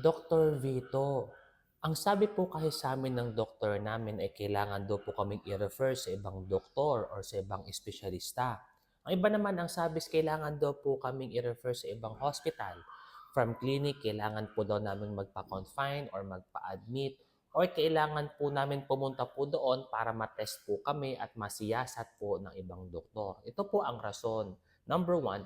Dr. Vito, ang sabi po kasi sa amin ng doktor namin ay kailangan daw po kaming i-refer sa ibang doktor or sa ibang espesyalista. Ang iba naman ang sabi kailangan daw po kaming i-refer sa ibang hospital. From clinic, kailangan po daw namin magpa-confine or magpa-admit or kailangan po namin pumunta po doon para matest po kami at masiyasat po ng ibang doktor. Ito po ang rason. Number one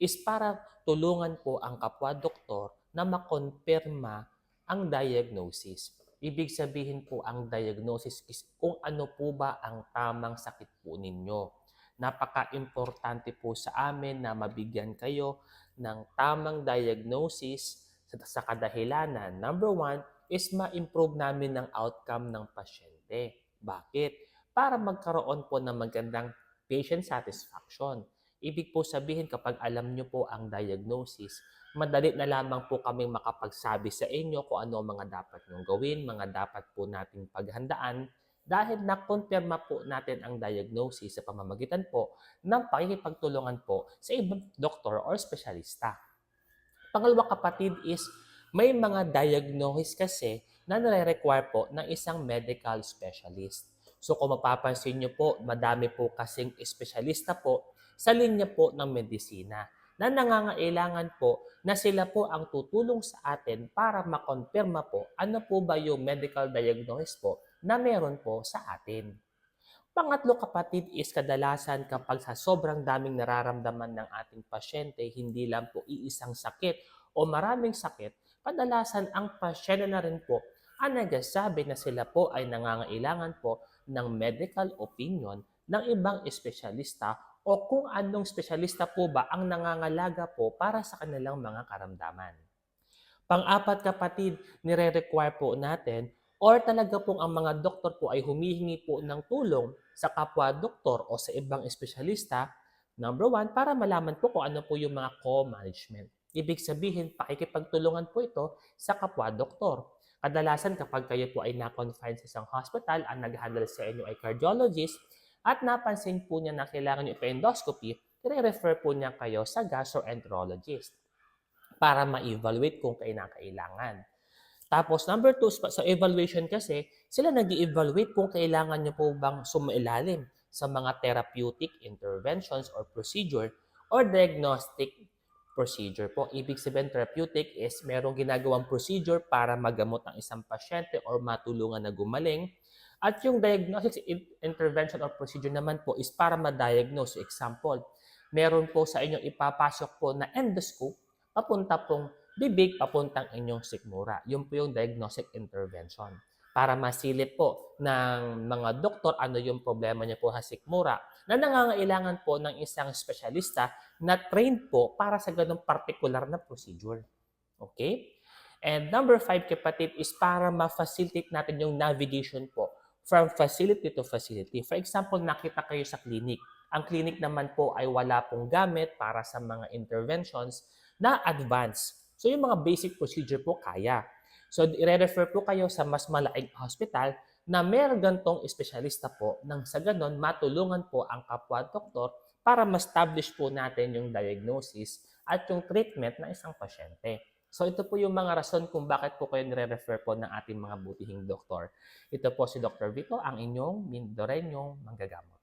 is para tulungan po ang kapwa-doktor na makonfirma ang diagnosis. Ibig sabihin po ang diagnosis is kung ano po ba ang tamang sakit po ninyo. Napaka-importante po sa amin na mabigyan kayo ng tamang diagnosis sa, sa kadahilanan. Number one is ma-improve namin ang outcome ng pasyente. Bakit? Para magkaroon po ng magandang patient satisfaction. Ibig po sabihin kapag alam nyo po ang diagnosis, madali na lamang po kaming makapagsabi sa inyo kung ano mga dapat nyong gawin, mga dapat po nating paghandaan dahil nakonfirma po natin ang diagnosis sa pamamagitan po ng pakikipagtulungan po sa ibang doktor or espesyalista. Pangalawa kapatid is may mga diagnosis kasi na nare-require po ng isang medical specialist. So kung mapapansin nyo po, madami po kasing espesyalista po sa linya po ng medisina na nangangailangan po na sila po ang tutulong sa atin para makonfirma po ano po ba yung medical diagnosis po na meron po sa atin. Pangatlo kapatid is kadalasan kapag sa sobrang daming nararamdaman ng ating pasyente, hindi lang po iisang sakit o maraming sakit, kadalasan ang pasyente na rin po ang nagsasabi na sila po ay nangangailangan po ng medical opinion ng ibang espesyalista o kung anong espesyalista po ba ang nangangalaga po para sa kanilang mga karamdaman. Pang-apat kapatid, nire-require po natin or talaga pong ang mga doktor po ay humihingi po ng tulong sa kapwa-doktor o sa ibang espesyalista, number one, para malaman po kung ano po yung mga co-management. Ibig sabihin, pakikipagtulungan po ito sa kapwa-doktor. Kadalasan kapag kayo po ay na-confine sa isang hospital, ang nag-handle sa inyo ay cardiologist, at napansin po niya na kailangan nyo ipa-endoscopy, i-refer po niya kayo sa gastroenterologist para ma-evaluate kung kailangan. Tapos number two, sa evaluation kasi, sila nag evaluate kung kailangan nyo po bang sumailalim sa mga therapeutic interventions or procedure or diagnostic procedure po. Ibig sabihin, therapeutic is merong ginagawang procedure para magamot ang isang pasyente or matulungan na gumaling. At yung diagnostic intervention or procedure naman po is para ma-diagnose. Example, meron po sa inyong ipapasok po na endoscope papunta pong bibig papuntang inyong sikmura. Yun po yung diagnostic intervention. Para masilip po ng mga doktor ano yung problema niya po sa sikmura na nangangailangan po ng isang espesyalista na trained po para sa ganong particular na procedure. Okay? And number five, kapatid, is para ma-facilitate natin yung navigation po from facility to facility. For example, nakita kayo sa clinic. Ang clinic naman po ay wala pong gamit para sa mga interventions na advanced. So yung mga basic procedure po kaya. So i-refer po kayo sa mas malaking hospital na meron gantong espesyalista po nang sa ganon matulungan po ang kapwa-doktor para ma-establish po natin yung diagnosis at yung treatment ng isang pasyente. So ito po yung mga rason kung bakit po kayo nire-refer po ng ating mga butihing doktor. Ito po si Dr. Vito, ang inyong Mindorenyong manggagamot.